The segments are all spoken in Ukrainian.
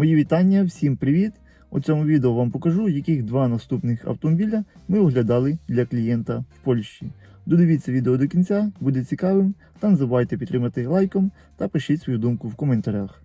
Мої вітання, всім привіт! У цьому відео вам покажу, яких два наступних автомобіля ми оглядали для клієнта в Польщі. Додивіться відео до кінця, буде цікавим, та не забувайте підтримати лайком та пишіть свою думку в коментарях.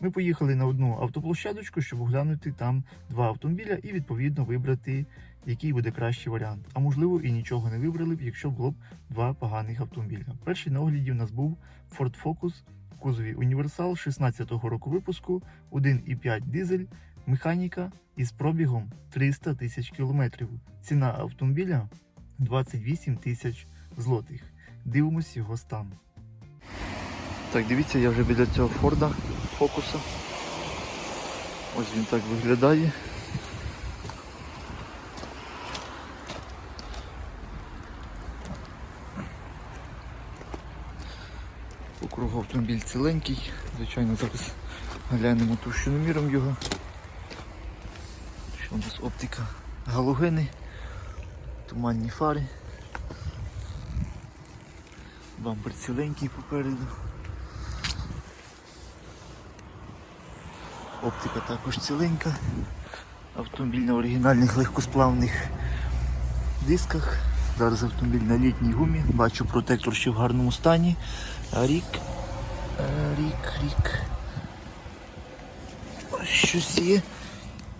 Ми поїхали на одну автоплощадочку, щоб оглянути там два автомобіля і відповідно вибрати, який буде кращий варіант. А можливо і нічого не вибрали б, якщо було б два поганих автомобіля. Перший на огляді у нас був Ford Focus в кузові Універсал 16-го року випуску, 1,5 дизель, механіка із пробігом 300 тисяч кілометрів. Ціна автомобіля 28 тисяч злотих. Дивимось його стан. Так, дивіться, я вже біля цього Форда фокуса. Ось він так виглядає. Округ автомобіль ціленький. Звичайно, зараз глянемо товщиноміром його. Що у нас оптика галогени, туманні фари. Бампер ціленький попереду. Оптика також ціленька. Автомобіль на оригінальних легкосплавних дисках. Зараз автомобіль на літній гумі. Бачу протектор ще в гарному стані. Рік. Рік, рік. Щось є.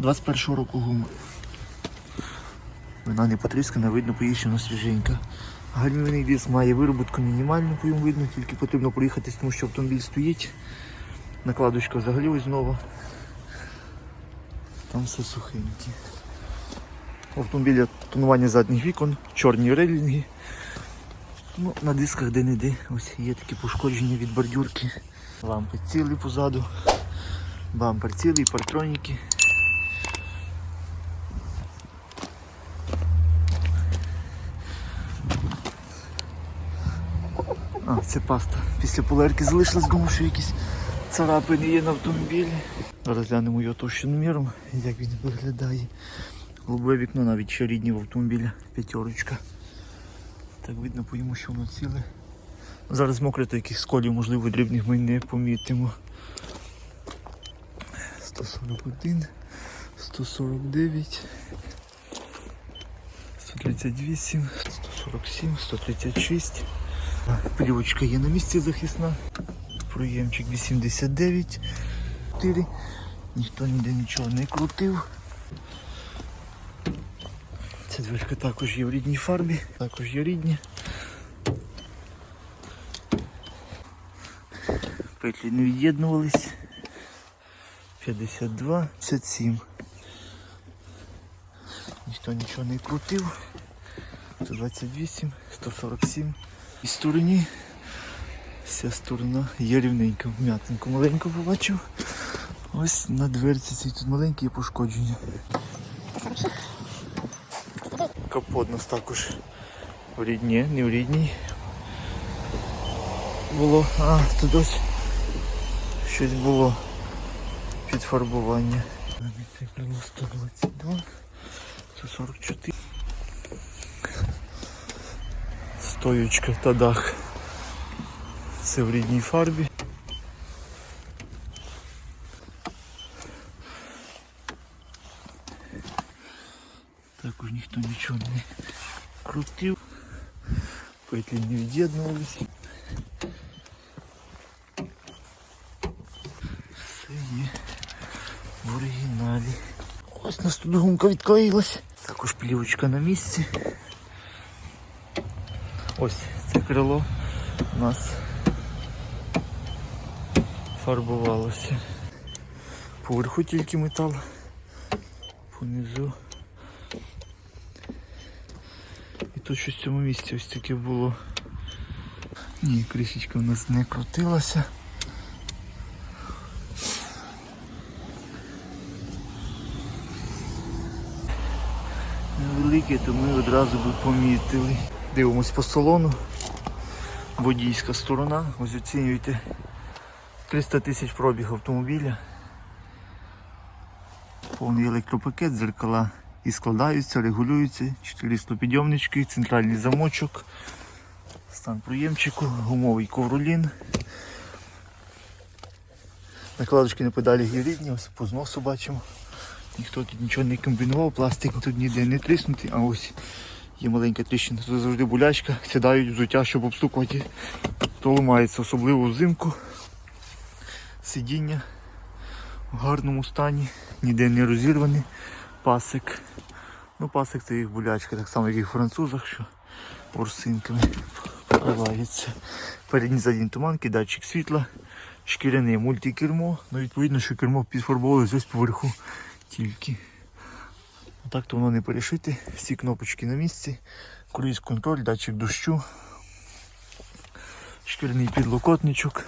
21-го року гума. Вона не потріскана, видно, поїщена свіженька. Гальмівний диск має вироботку мінімальну, по йому видно, тільки потрібно проїхатись, тому що автомобіль стоїть. Накладочка взагалі ось нова. Там все сухеньке. У автомобіля тонування задніх вікон, чорні рейлінги. Ну, на дисках де-не-де ось є такі пошкодження від бордюрки. Лампи цілі позаду, бампер цілий, партроніки. А, це паста. Після полерки залишилась, думав, що якісь царапини є на автомобілі. Зараз глянемо його товщиноміром, як він виглядає. Голубе вікно навіть ще рідні в автомобілі, п'ятерочка. Так видно по йому, що воно ціле. Зараз мокре, то якихось сколів, можливо, дрібних ми не помітимо. 141, 149, 138, 147, 136. Плівочка є на місці захисна. Проємчик 89. 4. Ніхто ніде нічого не крутив. Ця дверка також є в рідній фарбі, також є рідні. Петлі не від'єднувались. 52, 57. Ніхто нічого не крутив. 128, 147. І стороні вся сторона є рівненька, вм'ятинку маленьку побачив. Ось на дверці цій тут маленькі пошкодження. Капот нас також в рідні, не в рідній. Було. А, тут ось щось було підфарбування. Це було 122, 144. Стоючка та дах. Це в рідній фарбі. Також ніхто нічого не крутив. Петлі не від'єднувалися. Все є в оригіналі. Ось нас тут гумка відклеїлась. Також плівочка на місці. Ось це крило у нас фарбувалося. Поверху тільки метал, понизу. І тут щось в цьому місці ось таке було. Ні, кришечка у нас не крутилася. Невелике, то ми одразу би помітили. Дивимось по салону. Водійська сторона. Ось оцінюєте 300 тисяч пробіг автомобіля. Повний електропакет, дзеркала і складаються, регулюються. 400 підйомнички, центральний замочок, стан проємчику, гумовий ковролін. Накладочки на педалі є ось по зносу бачимо. Ніхто тут нічого не комбінував, пластик тут ніде не тріснутий, а ось є маленька тріщина, тут завжди булячка, сідають взуття, щоб обстукувати, то ламається, особливо взимку. Сидіння в гарному стані, ніде не розірваний пасик. Ну, пасик це їх булячка, так само, як і в французах, що ворсинками покривається. Передній задній туманки, датчик світла, шкіряне мультикермо. Ну, відповідно, що кермо підфарбовувалось ось поверху тільки. Так то воно не перешити. Всі кнопочки на місці. Круїз контроль, датчик дощу, шкіряний підлокотничок,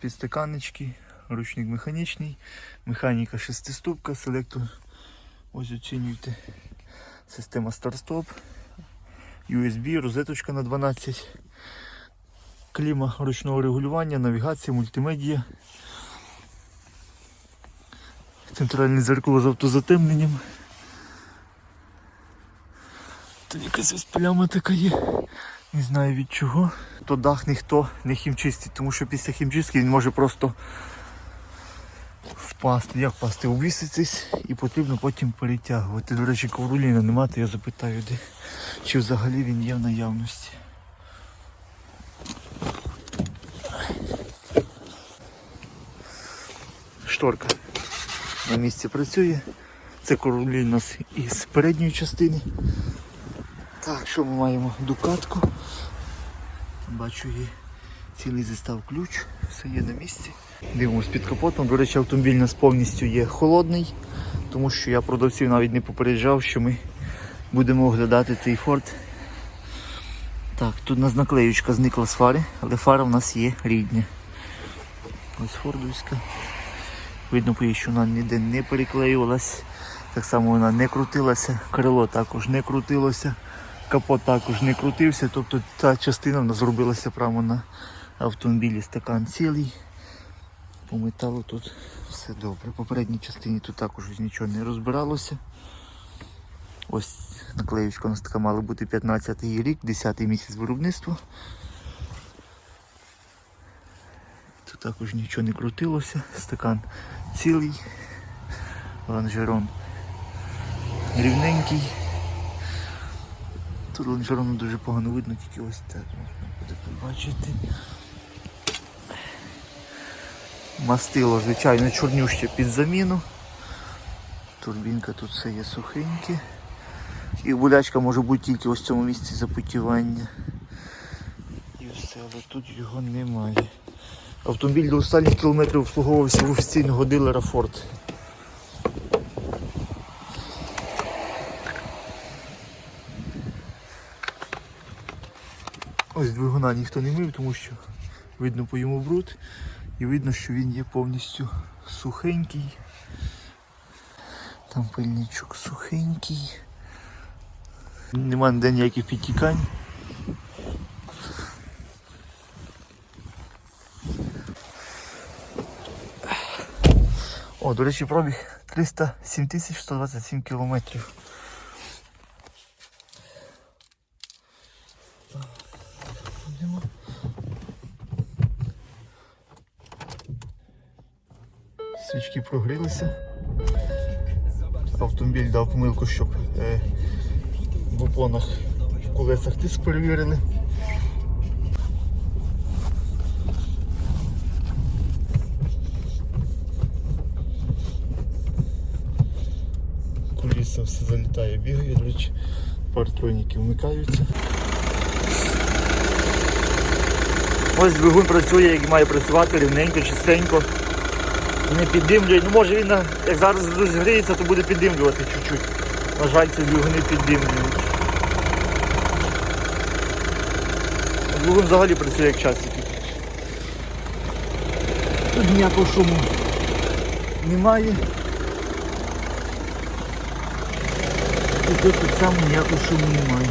підстаканнички, ручник механічний, механіка шестиступка, селектор. Ось оцінюйте. Система старт-стоп, USB, розеточка на 12, кліма ручного регулювання, навігація, мультимедія. Центральне зеркало з автозатемненням. Тут якась пляма така є. Не знаю від чого. То дах ніхто не хімчистить, тому що після хімчистки він може просто впасти. Як впасти? Обвіситись і потрібно потім перетягувати. До речі, ковроліна нема, то я запитаю, де. Чи взагалі він є в наявності. Шторка на місці працює. Це королі у нас із передньої частини. Так, що ми маємо? Дукатку. Бачу є цілий зістав ключ, все є на місці. Дивимось під капотом. До речі, автомобіль у нас повністю є холодний, тому що я продавців навіть не попереджав, що ми будемо оглядати цей форт. Так, тут у нас наклеючка зникла з фари, але фара в нас є рідня. Ось фордовська. Видно, що вона ніде не переклеювалась. Так само вона не крутилася, крило також не крутилося, капот також не крутився. Тобто ця частина в нас зробилася прямо на автомобілі. Стакан цілий. По металу тут все добре. По передній частині тут також нічого не розбиралося. Ось наклеючка у нас така мала бути 15 й рік, 10 й місяць виробництва. Тут також нічого не крутилося, стакан цілий, лонжерон рівненький. Тут лонжерону дуже погано видно, тільки ось так можна буде побачити. Мастило, звичайно, чорнюще під заміну. Турбінка тут все є сухеньке. І булячка може бути тільки ось в цьому місці запотівання. І все, але тут його немає. Автомобіль до останніх кілометрів обслуговувався в офіційного дилера Ford. Ось двигуна ніхто не мив, тому що видно по йому бруд і видно, що він є повністю сухенький. Там пильничок сухенький. Нема ніде ніяких підтікань. О, до речі, пробіг 307 127 кілометрів. Прогрілися. Автомобіль дав помилку, щоб е, в опонах в колесах тиск перевірили. Куліса все залітає, бігає, до речі, партроніки вмикаються. Ось двигун працює, як має працювати рівненько, чистенько. Не піддимлює. Ну може він як зараз розгріється, то буде піддимлювати чуть-чуть. На жаль, ці двигуни піддимлюють. Двигун взагалі працює як часики. Тут ніякого шуму немає. І тут так само ніякого шуму немає.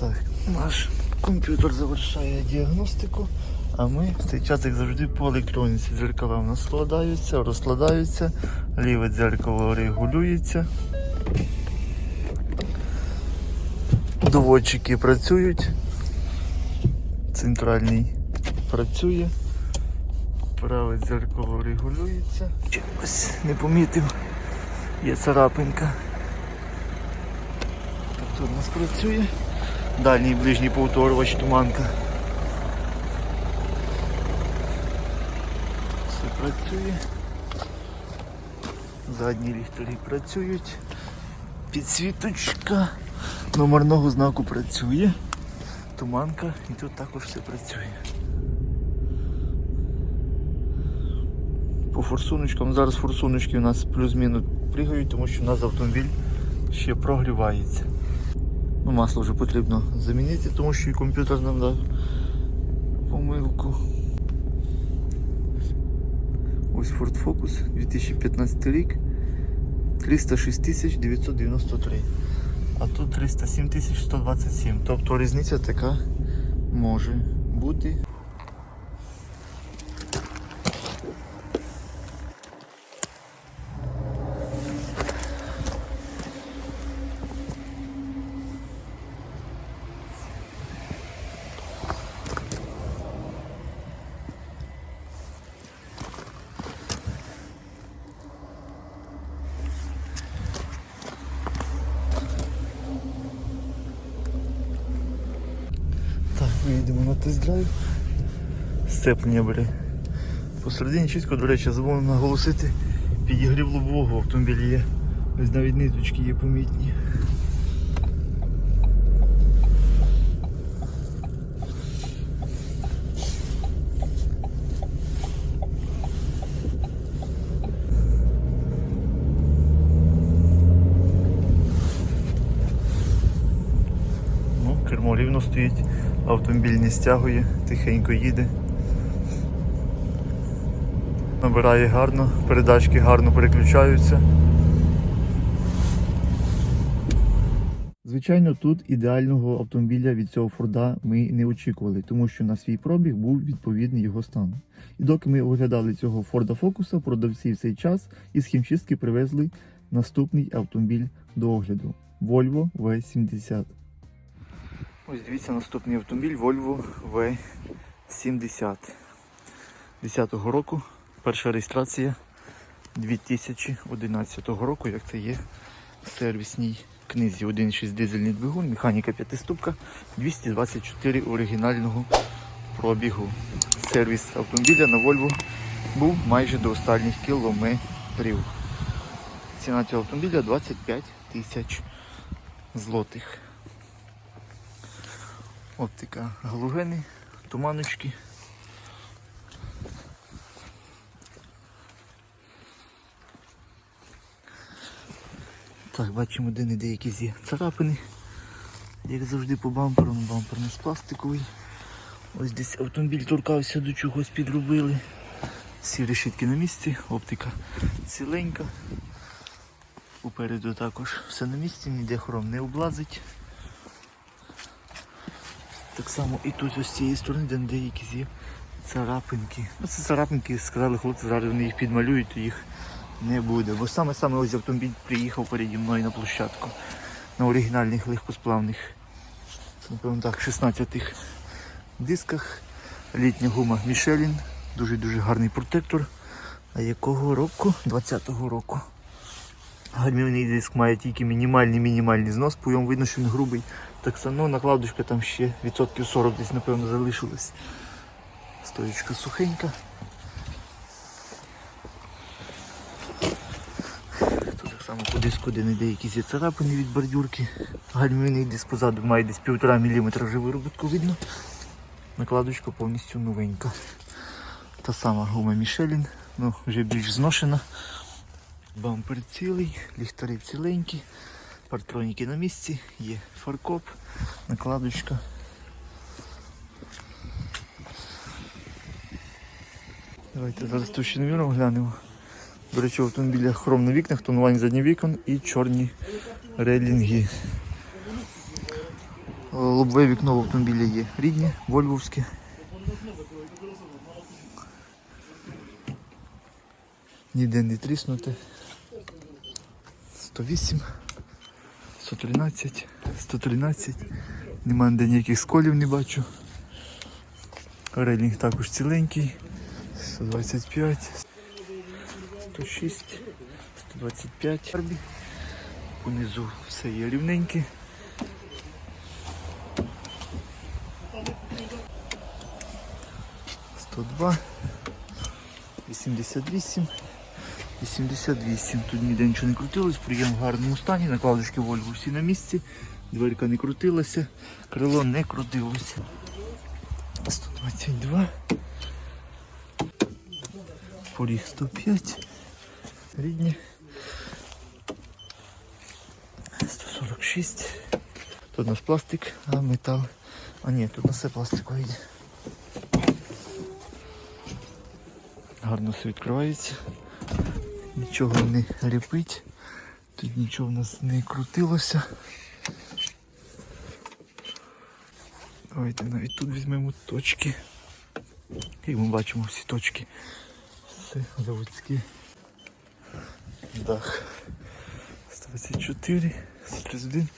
Так, наш комп'ютер завершає діагностику, а ми в цей час, як завжди, по електроніці дзеркала у нас складаються, розкладаються, ліве дзеркало регулюється. Доводчики працюють, центральний працює, Праве дзеркало регулюється. Чогось не помітив. Є царапинка. Тут у нас працює. Дальній ближній повторювач туманка. Все працює. Задні ліхтарі працюють. Підсвіточка номерного знаку працює. Туманка і тут також все працює. По форсуночкам. Зараз форсуночки у нас плюс-мінус пригають, тому що у нас автомобіль ще прогрівається. Ну, масло вже потрібно замінити, тому що і комп'ютер нам дав помилку. Ось Ford Focus 2015 рік. 306 993. А тут 307 127. Тобто різниця така може бути. Так, виїдемо на тест-драйв. Степлення бере. Посередині чітко, до речі, забув наголосити, підігрів лобового в автомобілі є. Ось навіть ниточки є помітні. Ну, кермо рівно стоїть, автомобіль не стягує, тихенько їде. Набирає гарно, передачки гарно переключаються. Звичайно, тут ідеального автомобіля від цього Форда ми не очікували, тому що на свій пробіг був відповідний його стан. І доки ми оглядали цього Форда Фокуса, продавці в цей час із хімчистки привезли наступний автомобіль до огляду Volvo V70. Ось дивіться наступний автомобіль Volvo V70 10-го року. Перша реєстрація 2011 року, як це є в сервісній книзі. 1.6 дизельний двигун, механіка п'ятиступка, 224 оригінального пробігу. Сервіс автомобіля на Volvo був майже до останніх кілометрів. Ціна цього автомобіля 25 тисяч злотих. Оптика галогени, туманочки. Так, бачимо, де не деякі є царапини. Як завжди по бамперу, ну бампер у нас пластиковий. Ось десь автомобіль торкався до чогось підробили. Всі решітки на місці, оптика ціленька. Попереду також все на місці, ніде хром не облазить. Так само і тут з цієї сторони, де деякі є царапинки. Ну це царапинки, сказали хлопці, зараз вони їх підмалюють, то їх не буде. Бо саме саме ось автомобіль приїхав переді мною на площадку. На оригінальних легкосплавних. Напевно так, 16 дисках. Літня гума Michelin. Дуже-дуже гарний протектор. А якого року? 20-го року. Гальмівний диск має тільки мінімальний мінімальний знос, по йому видно, що він грубий. Так само накладочка там ще відсотків 40 десь, напевно, залишилось. Стоїчка сухенька. Тут так само по диску, де не деякі є царапини від бордюрки. Гальмівний диск позаду має десь 1,5 мм вже вироботку видно. Накладочка повністю новенька. Та сама гума Michelin, ну вже більш зношена. Бампер цілий, ліхтари ціленькі, партроніки на місці, є фаркоп, накладочка. Давайте зараз товщиноміром глянемо. До речі, в автомобілях хром на вікнах, тонування задніх вікон і чорні рейлінги. Лобове вікно в автомобілі є рідне, вольвовське. Ніде не тріснуте. 108, 113, 113. Нема ніде ніяких сколів не бачу. Рейлінг також ціленький. 125, 106, 125. Фарбі. Понизу все є рівненьке. Сто два, вісімдесят вісім, вісімдесят вісім. Тут ніде нічого не крутилось, приєм в гарному стані, накладочки Вольво всі на місці, дверка не крутилася, крило не крутилося. 122. Поріг 105. Рідні. 146. Тут у нас пластик, а метал. А ні, тут у нас все пластикове йде. Гарно все відкривається. Нічого не ріпить. Тут нічого в нас не крутилося. Давайте навіть тут візьмемо точки. Як ми бачимо всі точки. Все заводські. Дах. 124, 131.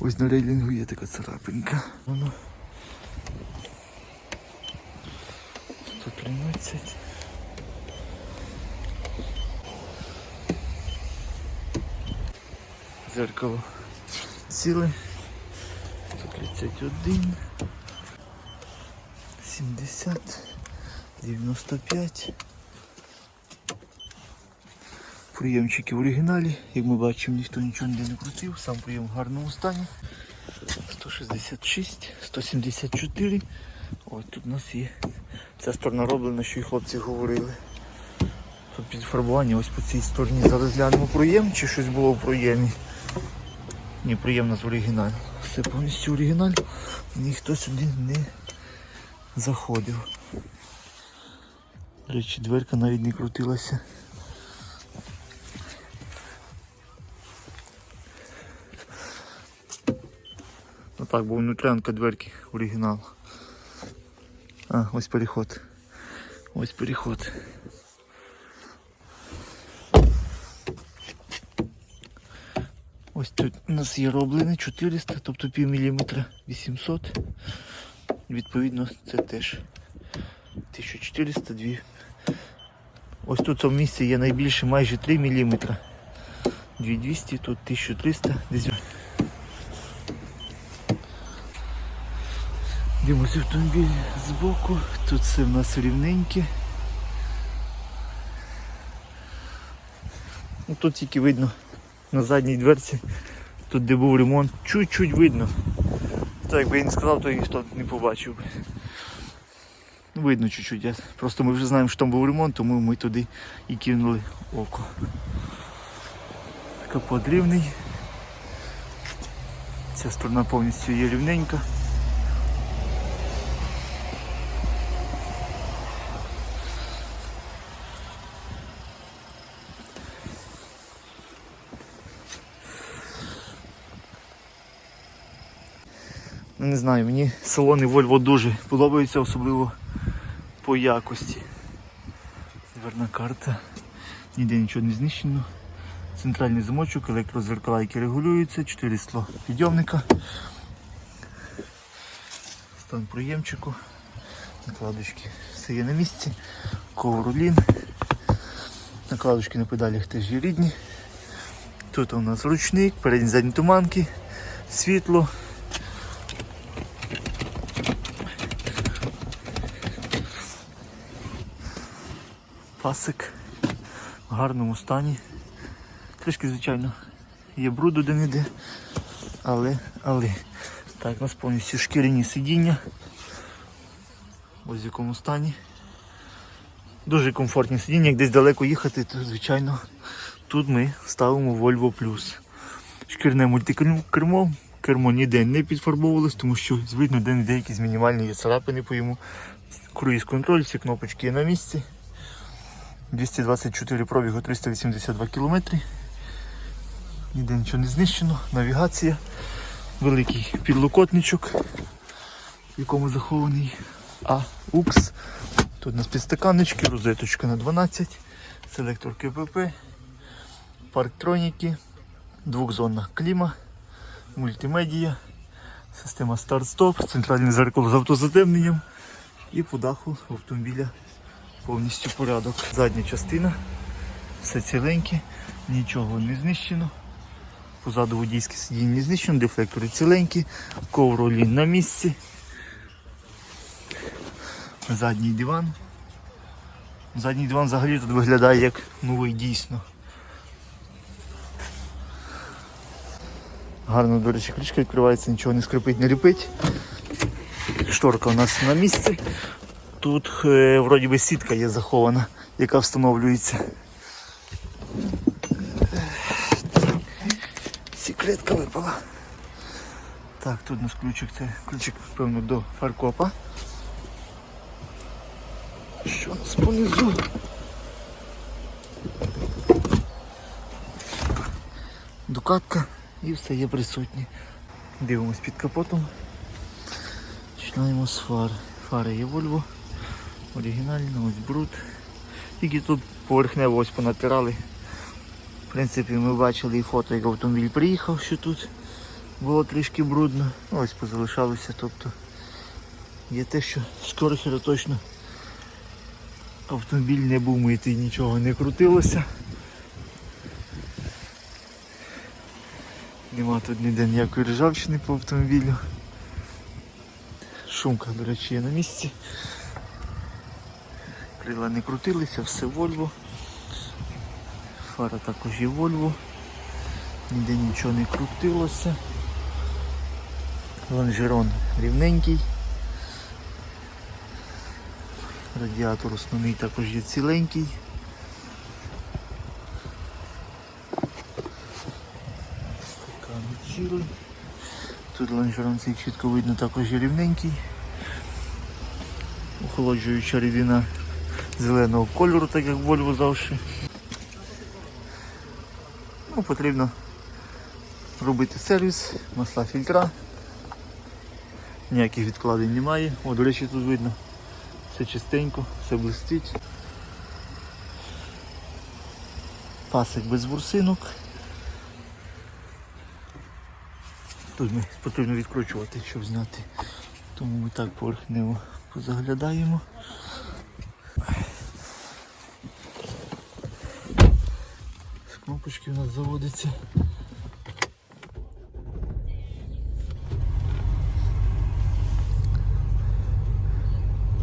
Ось на рейлінгу є така царапинка. Воно. 113. Зеркало ціле. 131. 70. 95. Приємчики в оригіналі. Як ми бачимо, ніхто нічого ніде не крутив. Сам приєм в гарному стані. 166, 174. Ось тут у нас є. Ця сторона роблена, що і хлопці говорили. Тут підфарбування ось по цій стороні. Зараз глянемо проєм, чи щось було в проємі. У нас оригіналі. Все повністю оригіналь. Ніхто сюди не заходив. До речі, дверка навіть не крутилася. Ну так, бо внутрянка дверки оригінал. А, ось переход. Ось переход. Тут у нас є роблене 400, тобто пів міліметра 800. Відповідно, це теж 1400 дві. Ось тут в цьому місці є найбільше майже 3 мм. 2200, тут 1300, десь. Дивимося автомобіль збоку, тут все в нас рівненьке. Ну, тут тільки видно на задній дверці, тут де був ремонт, чуть-чуть видно. Так якби я не сказав, то ніхто не побачив. Видно чуть-чуть. Просто ми вже знаємо, що там був ремонт, тому ми туди і кинули око. Капот рівний. Ця сторона повністю є рівненька. Не знаю, мені салони Volvo дуже подобаються, особливо по якості. Дверна карта. Ніде нічого не знищено. Центральний замочок, електрозеркала, які регулюються, 4 скло підйомника. Стан приємчику. Накладочки все є на місці. Ковролін. Накладочки на педалях теж є рідні. Тут у нас ручник, передні задні туманки, світло. Пасик в гарному стані. Трішки, звичайно, є бруду де-не-де, але, але. Так, у нас повністю шкіряні сидіння. Ось в якому стані. Дуже комфортні сидіння, як десь далеко їхати, то звичайно тут ми ставимо Volvo Plus. Шкірне мультикермо, кермо ніде не підфарбовувалось, тому що видно, де не якісь мінімальні є царапини по йому. Круїз контроль, всі кнопочки є на місці. 224 пробігу 382 кілометри. Ніде нічого не знищено, навігація, великий підлокотничок, в якому захований AUX. Тут у нас підстаканнички, розеточка на 12, селектор КПП, парктроніки, двохзонна кліма, мультимедія, система старт-стоп, центральне зеркало з автозатемненням і по даху автомобіля повністю порядок. Задня частина, все ціленьке, нічого не знищено. Позаду водійське сидіння не знищено, дефлектори ціленькі, ковролі на місці. Задній диван. Задній диван взагалі тут виглядає як новий дійсно. Гарно, до речі, кришка відкривається, нічого не скрипить, не ліпить. Шторка у нас на місці. Тут е, вроді би сітка є захована, яка встановлюється. Секретка випала. Так, тут у нас ключик, це ключик, певно, до фаркопа. Що у нас понизу? Дукатка і все є присутнє. Дивимось під капотом. Починаємо з фар. Фари є Volvo. Оригінальна, ось бруд. Тільки тут поверхнево ось понатирали. В принципі, ми бачили і фото, як автомобіль приїхав, що тут було трішки брудно. Ось позалишалося. Тобто є те, що скоро хіро точно автомобіль не був митий, нічого не крутилося. Нема тут ніде ніякої ржавчини по автомобілю. Шумка, до речі, є на місці. Крила не крутилися, все Volvo. Фара також є Volvo. Ніде нічого не крутилося. Лонжерон рівненький. Радіатор основний також є ціленький. Стакан цілий. Тут лонжерон цей чітко видно також є рівненький. Охолоджуюча рідина зеленого кольору, так як Volvo завжди. Ну, потрібно робити сервіс, масла фільтра. Ніяких відкладень немає. О, до речі, тут видно. Все чистенько, все блистить. Пасик без ворсинок. Тут ми потрібно відкручувати, щоб зняти. Тому ми так поверхнево позаглядаємо. З кнопочки у нас заводиться.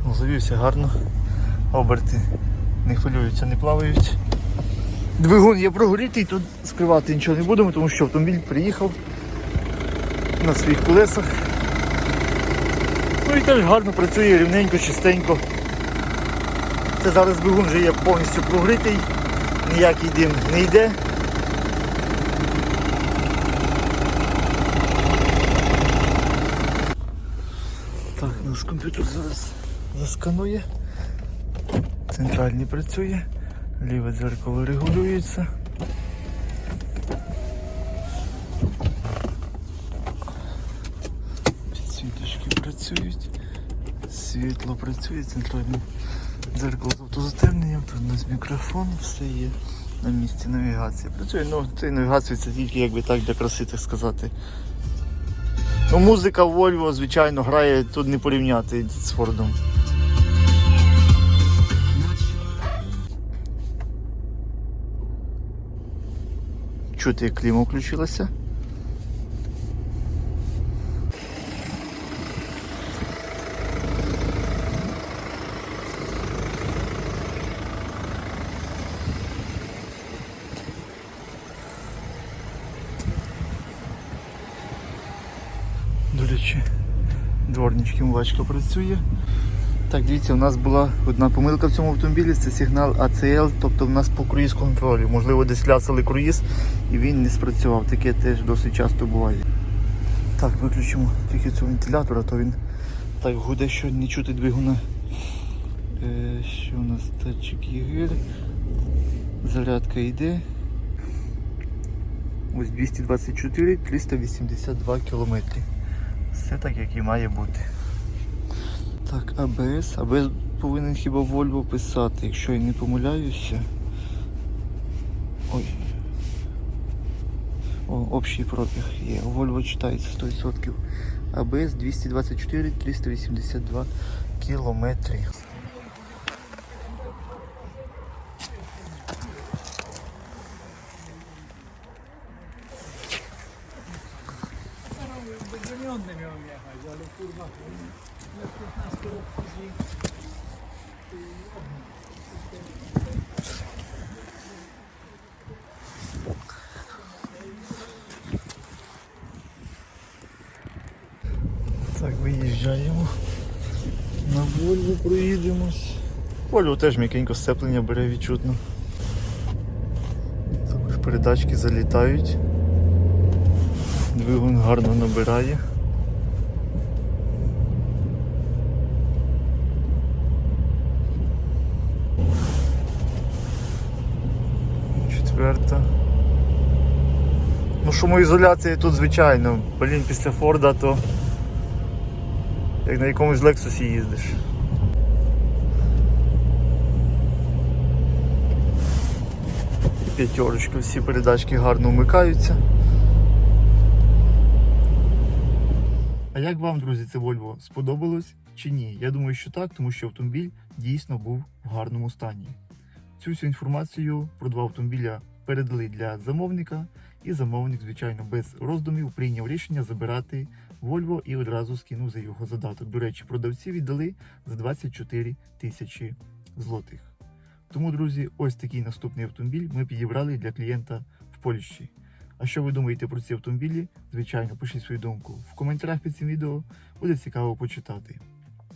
Ну, Завівся гарно. Оберти не хвилюються, не плавають. Двигун є прогорітий, тут скривати нічого не будемо, тому що автомобіль приїхав на своїх колесах. Ну і теж гарно працює рівненько, чистенько. Це зараз двигун вже є повністю прогрітий, ніякий дим не йде. Наш комп'ютер зараз засканує. Центральний працює, ліве дзеркало регулюється. Підсвіточки працюють, світло працює, центральне дзеркало з автозатемненням, тут у нас мікрофон, все є на місці навігації. Працює, ну це навігація це тільки якби так для краси, так сказати. Ну, музика в Volvo, звичайно, грає тут не порівняти з Фордом. Чути, як кліма включилася. До речі, дворнички мувачка працює. Так, дивіться, у нас була одна помилка в цьому автомобілі, це сигнал ACL, тобто в нас по круїз контролю. Можливо, десь лясали круїз і він не спрацював. Таке теж досить часто буває. Так, виключимо тільки цього вентилятора, то він так гуде, що не чути двигуна. Е, що у нас датчик ЄГР. Зарядка йде. Ось 224 382 кілометри. Все так, як і має бути. Так, АБС. АБС повинен хіба Вольво писати, якщо я не помиляюся. Ой. О, общий пробіг є. Вольво читається 100%. АБС 224 382 кілометри. Вольву теж м'якенько сцеплення бере відчутно. Також передачки залітають. Двигун гарно набирає. Четверта. Ну, шумоізоляція тут звичайно. Блін, після Форда то як на якомусь Лексусі їздиш. П'ятерочка, всі передачки гарно вмикаються. А як вам, друзі, це Volvo сподобалось чи ні? Я думаю, що так, тому що автомобіль дійсно був в гарному стані. Цю всю інформацію про два автомобіля передали для замовника, і замовник, звичайно, без роздумів прийняв рішення забирати Volvo і одразу скинув за його задаток. До речі, продавці віддали за 24 тисячі злотих. Тому, друзі, ось такий наступний автомобіль ми підібрали для клієнта в Польщі. А що ви думаєте про ці автомобілі? Звичайно, пишіть свою думку в коментарях під цим відео. Буде цікаво почитати.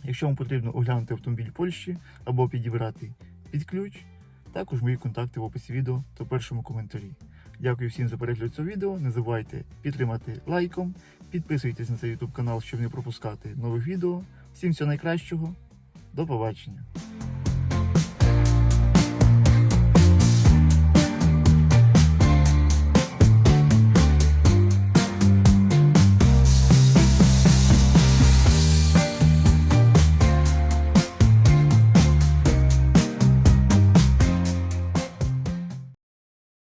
Якщо вам потрібно оглянути автомобіль Польщі або підібрати під ключ, також мої контакти в описі відео та в першому коментарі. Дякую всім за перегляд цього відео. Не забувайте підтримати лайком, підписуйтесь на цей YouTube канал, щоб не пропускати нових відео. Всім всього найкращого. До побачення!